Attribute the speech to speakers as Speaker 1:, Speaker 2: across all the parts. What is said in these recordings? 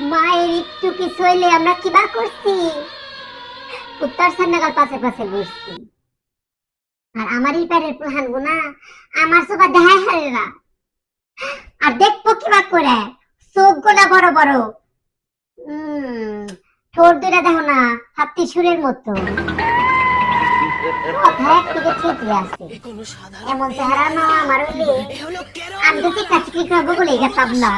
Speaker 1: মায়ের একটু কিছু হইলে আমরা করছি? উত্তর সান্নাগাল পাশে পাশে আর পেটের প্রধান গুণা, আমার হারে না। আর দেখব করে? চোখ বড় বড়। দুটা দেখো না হাতি সুরের মতো। না, আমার আমি চিকা চিকি করব বলে গেতাম না।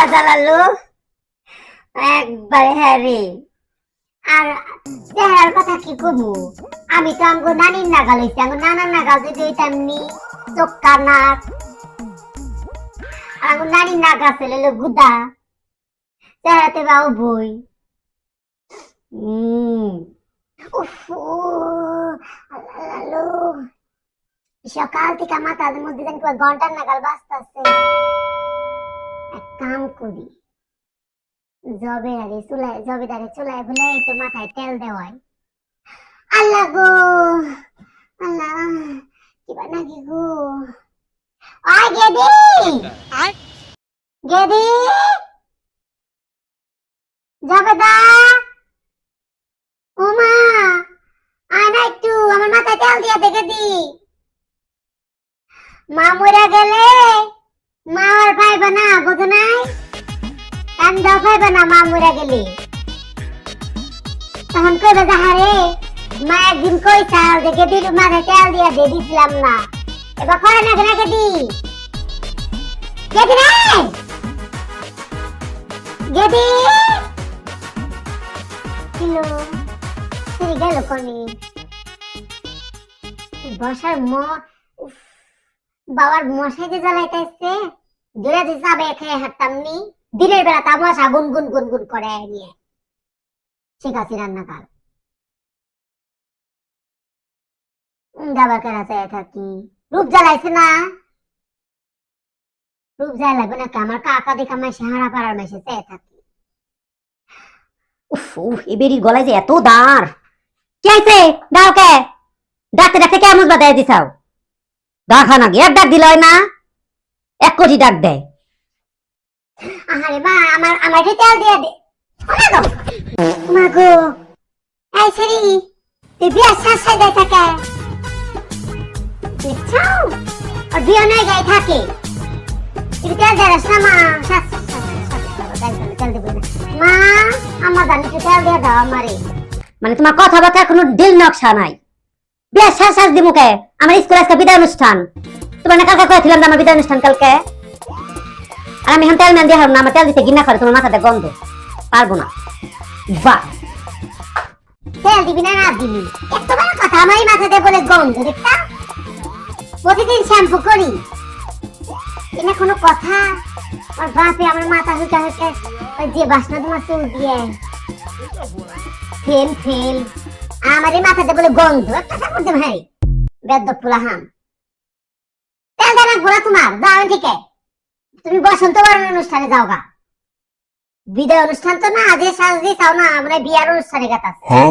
Speaker 1: জ্বালা জ্বালালো একবারে হ্যাঁ রে। আর কথা কি কমু আমি তো আমগো নানির নাগাল হইছি। আমগো নানার নাগাল যদি হইতাম নি নাক। আর আমগো নানির নাক আছে লইলো গুদা। চেহারাতে বাও বই। সকাল থেকে মাথার মধ্যে ঘণ্টার নাগাল বাঁচতেছে কাম করি। জবে আরে চুলায় জবে দাঁড়ে চুলায় বলে একটু মাথায় তেল দেওয়াই আল্লাহ গো! আল্লাহ কিবা নাকি গো? আয় গেদি! গেদি! জবেদা ওমা আয় না একটু আমার মাথায় তেল দিয়া দেখে দি মা মরে গেলে মা আর পাইবে না বোঝো নাই? কান দাও পাইবে না মা মরে গেলে। তখন কইবে যাহারে মা একদিন কই চাল দেখে দিল মাথায় তেল দিয়া দিয়ে দিছিলাম না এবার করে না কেনা গেদি গেদি রে! গেদি! কিলো তুই গেল কোনি। বসার ম বাবার মশাই যে জ্বালাইতেছে দূরে যে যাবে খেয়ে হাঁটতাম নি। দিনের বেলা তা মশা গুন গুন গুন গুন করে নিয়ে শিখাচ্ছি রান্নাকাল দাবার কেনা চাই থাকি রূপ জ্বালাইছে না। রূপ জ্বালাইবে নাকি? আমার কাকা দেখা পাড়ার মাসে থাকি
Speaker 2: উফ উফ এবেরি গলায় যে এত দাঁড়। কি আইছে? দাও কে? ডাকতে ডাকতে কে মুজবা দেয় দিছাও? দেখা না গিয়ে ডাক দিল না। এক কোটি ডাক দেয়।
Speaker 1: আহারে মা আমার আমার তেল দিয়ে দে। মা গো এই সেরি তুই বিয়া শ্বাস সাজাই থাকে। দেখছাও আর বিয়া নাই গায়ে থাকে। তুই তেল দে রাস না মা। মা আমার দানি একটু তেল দিয়ে দাও আমারে।
Speaker 2: মানে তোমার কথাবার্তা কোনো দিল নকশা নাই। বিয়ার শ্বাস শ্বাস দিমু কে? আমার স্কুল আজকে বিদায় অনুষ্ঠান। তোমার কালকে কয়েছিলাম যে আমার বিদায় অনুষ্ঠান কালকে। আর আমি এখন তেল ম্যান দিয়ে আমার তেল দিতে গিনা করে, তোমার মাথাতে গন্ধ। পারব না। বাহ
Speaker 1: তেল দিবি না না দিবি। কথা, আমারই মাথাতে বলে গন্ধ প্রতিদিন শ্যাম্পু করি। কোনো কথা? আর বাপে আমার মাথা হুকা হুকে ওই যে বাসনা তোমার চুল দিয়ে। ফেল ফেল। আমারই মাথাতে বলে গন্ধ, একটা করতে ভাই। বেদ্য ফুলাহাম। দেনা ঘোরা তোমার, যাও ঠিক তুমি বসন্ত বরণ অনুষ্ঠানে যাও গা বিদায় অনুষ্ঠান তো না আজ সাজ দিয়ে চাও না মানে বিয়ার অনুষ্ঠানে গেতাছে।
Speaker 3: Huh?